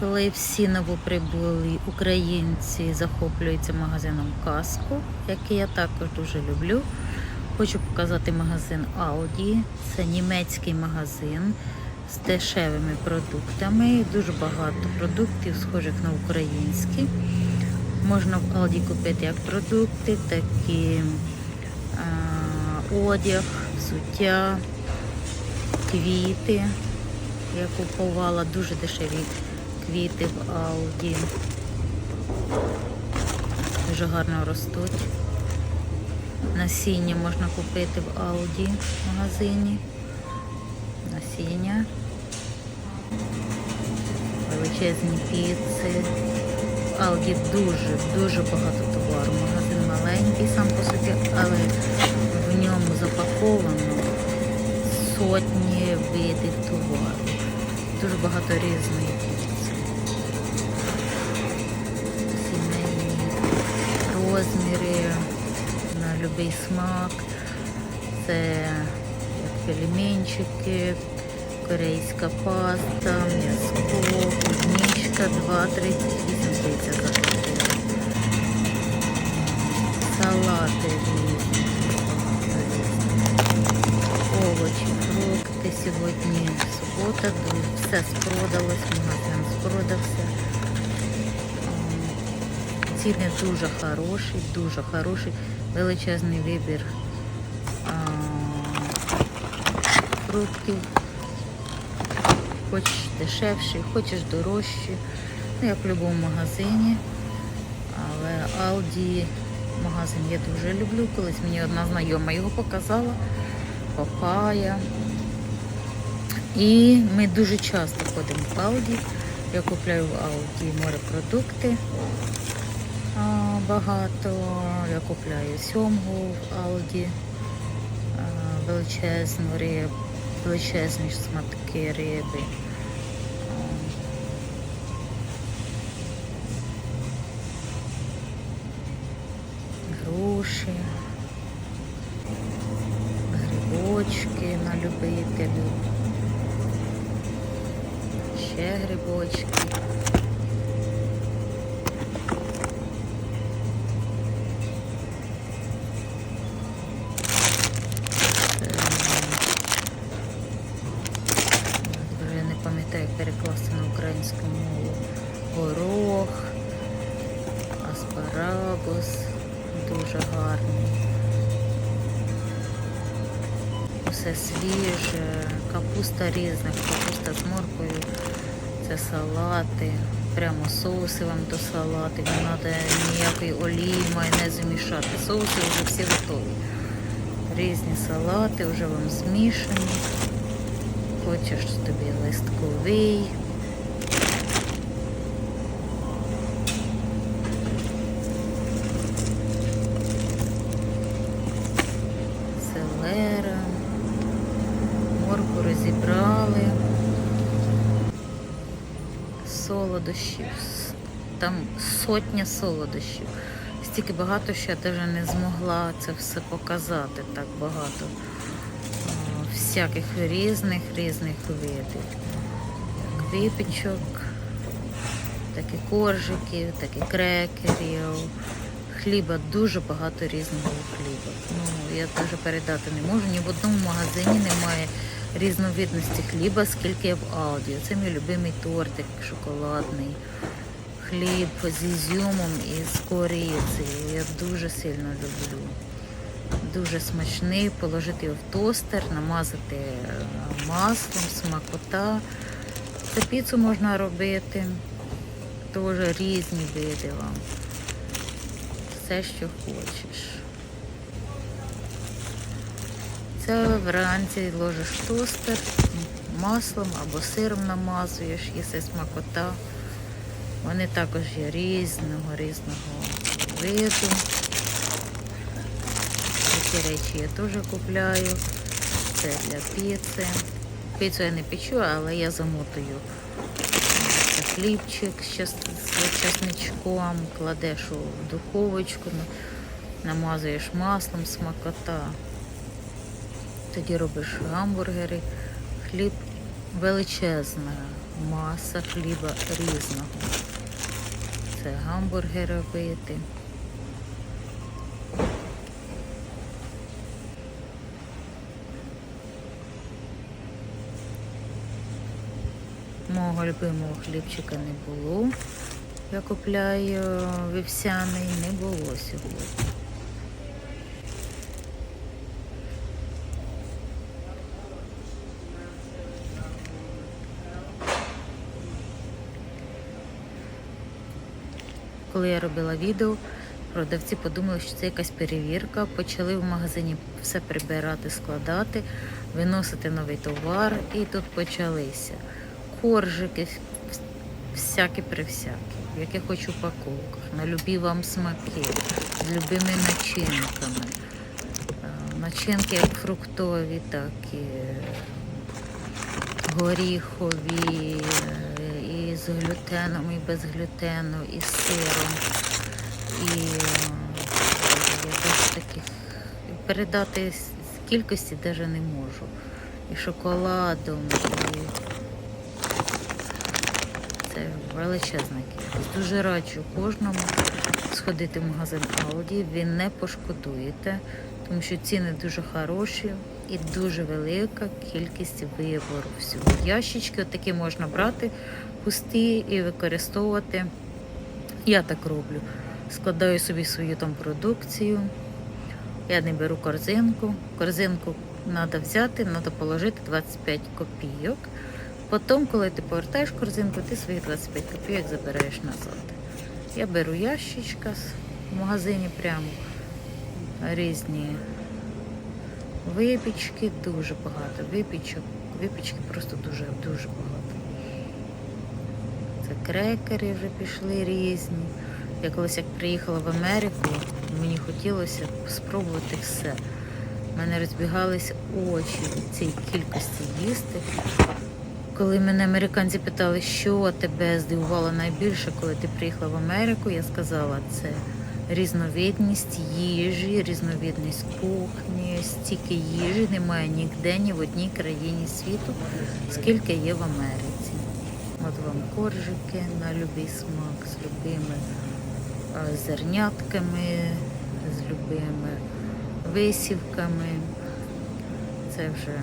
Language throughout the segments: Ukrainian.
Коли всі новоприбулі українці захоплюються магазином Каско, який я також дуже люблю. Хочу показати магазин Audi. Це німецький магазин з дешевими продуктами. Дуже багато продуктів, схожих на українські. Можна в Aldi купити як продукти, так і а, одяг, взуття, квіти. Я купувала дуже дешеві квіти в Aldi. Дуже гарно ростуть. Насіння можна купити в Aldi магазині. Насіння. Величезні піци. В Aldi дуже, дуже багато товару. Магазин маленький сам по собі, але в ньому запаковано сотні видів товару. Дуже багато різної розміри на будь-який смак. Це як пельменчики, корейська паста, м'яско, клубничка 2,38 здається заплатила. Салати різні. Овочі, фрукти. Сьогодні субота, дуже все спродалось, магазин спродався. Ціни дуже хороші, дуже хороший, величезний вибір а, фруктів. Хочеш дешевший, хочеш дорожчий. Ну, як в будь-якому магазині. Але Aldi магазин я дуже люблю. Колись мені одна знайома його показала. Папая. І ми дуже часто ходимо в Aldi. Я купляю в Aldi морепродукти багато. Я купляю сьомгу в Aldi, а, величезну рибу, величезні шматки риби. Груші, грибочки на любителю, ще грибочки. Аспарагус, дуже гарний. Все свіже, капуста різна, капуста з моркою, це салати, прямо соуси вам до салатів, не треба ніякої олії, майонезу мішати. Соуси вже всі готові. Різні салати вже вам змішані. Хочеш тобі листковий. Морку розібрали. Солодощів. Там сотня солодощів. Стільки багато, що я навіть не змогла це все показати так багато всяких різних різних видів. Випічок, так і коржиків, так і крекерів. Хліба дуже багато різного хліба. Ну, я навіть передати не можу. Ні в одному магазині немає різновидності хліба, скільки в Алді. Це мій любимий тортик шоколадний. Хліб з ізюмом і з корицею. Я дуже сильно люблю дуже смачний, положити його в тостер, намазати маслом, смакота. Це піцу можна робити. Теж різні види вам. Все, що хочеш. Це вранці ложиш тостер, маслом або сиром намазуєш, їси смакота. Вони також є різного, різного виду. Такі речі я теж купляю. Це для піци. Піцу я не печу, але я замотую. Це хлібчик з час- часничком, кладеш у духовочку, намазуєш маслом смакота. Тоді робиш гамбургери. Хліб величезна маса хліба різного. Це гамбургери робити. Мого любимого хлібчика не було. Я купляю вівсяний, не було сьогодні. Коли я робила відео, продавці подумали, що це якась перевірка. Почали в магазині все прибирати, складати, виносити новий товар, і тут почалися коржики, всякі присякі, в якихось упаковках, на любі вам смаки, з любими начинками. Е, Начинки як фруктові, так і горіхові, е, з глютеном, і без глютену, і з сиром. І теж таких передати кількості навіть не можу. І шоколадом, і це величезна кількість. Дуже раджу кожному сходити в магазин Audi. Ви не пошкодуєте, тому що ціни дуже хороші і дуже велика кількість вибору всього. Ящички такі можна брати пусті і використовувати. Я так роблю. Складаю собі свою там продукцію. Я не беру корзинку. Корзинку треба взяти, треба положити 25 копійок. Потім, коли ти повертаєш корзинку, ти свої 25 копійок забираєш назад. Я беру ящичка в магазині прямо різні випічки, дуже багато. Випічок, випічки просто дуже, дуже багато. Це крекери вже пішли різні. Я колись як приїхала в Америку, мені хотілося спробувати все. У мене розбігались очі від цієї кількості їсти. Коли мене американці питали, що тебе здивувало найбільше, коли ти приїхала в Америку, я сказала, це різновидність їжі, різновидність кухні, стільки їжі немає ніде, ні в одній країні світу, скільки є в Америці. От вам коржики на любий смак з любими е, зернятками, з любими висівками. Це вже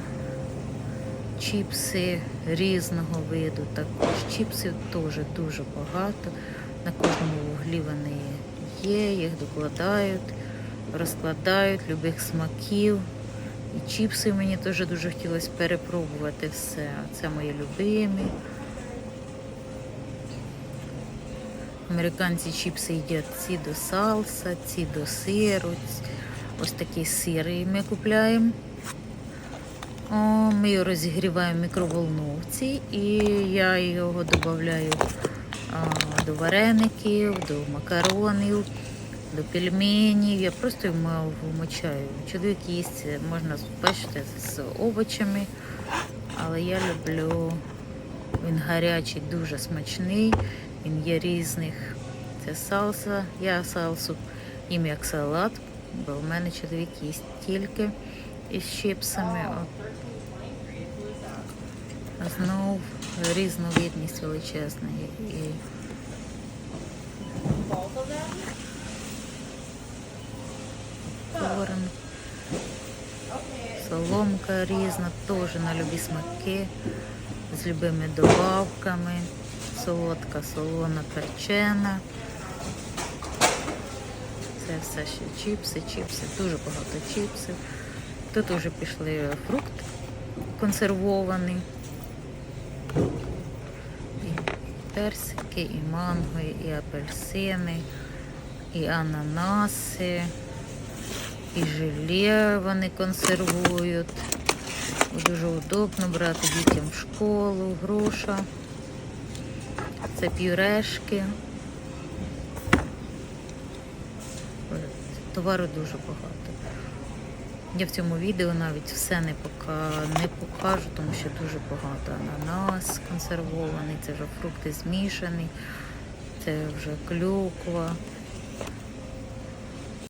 чіпси різного виду. Також чіпсів теж дуже багато. На кожному вуглі вони є, їх докладають, розкладають любих смаків. І чіпси мені теж дуже хотілося перепробувати все. Це мої любимі. Американці чіпси їдять ці до салса, ці до сиру. Ось такі сири ми купляємо. О, Ми його розігріваємо в мікроволновці і я його додаю до вареників, до макаронів, до пельменів. Я просто його вмочаю. Чоловік їсть, можна бачити, з овочами, але я люблю, він гарячий, дуже смачний, він є різних. Це салса, я салсу їм як салат, бо в мене чоловік їсть тільки із чіпсами. От Знов різновидність величезна. І корм, соломка різна, теж на любі смаки, з любими добавками, солодка, солона, перчена. Це все ще чіпси, чіпси, дуже багато чіпсів. Тут вже пішли фрукт консервований. І персики, і манго, і апельсини, і ананаси, і желе вони консервують. Дуже удобно брати дітям в школу, груша. Це пюрешки. Товару дуже багато. Я в цьому відео навіть все не не покажу, тому що дуже багато ананас консервований, це вже фрукти змішані, це вже клюква,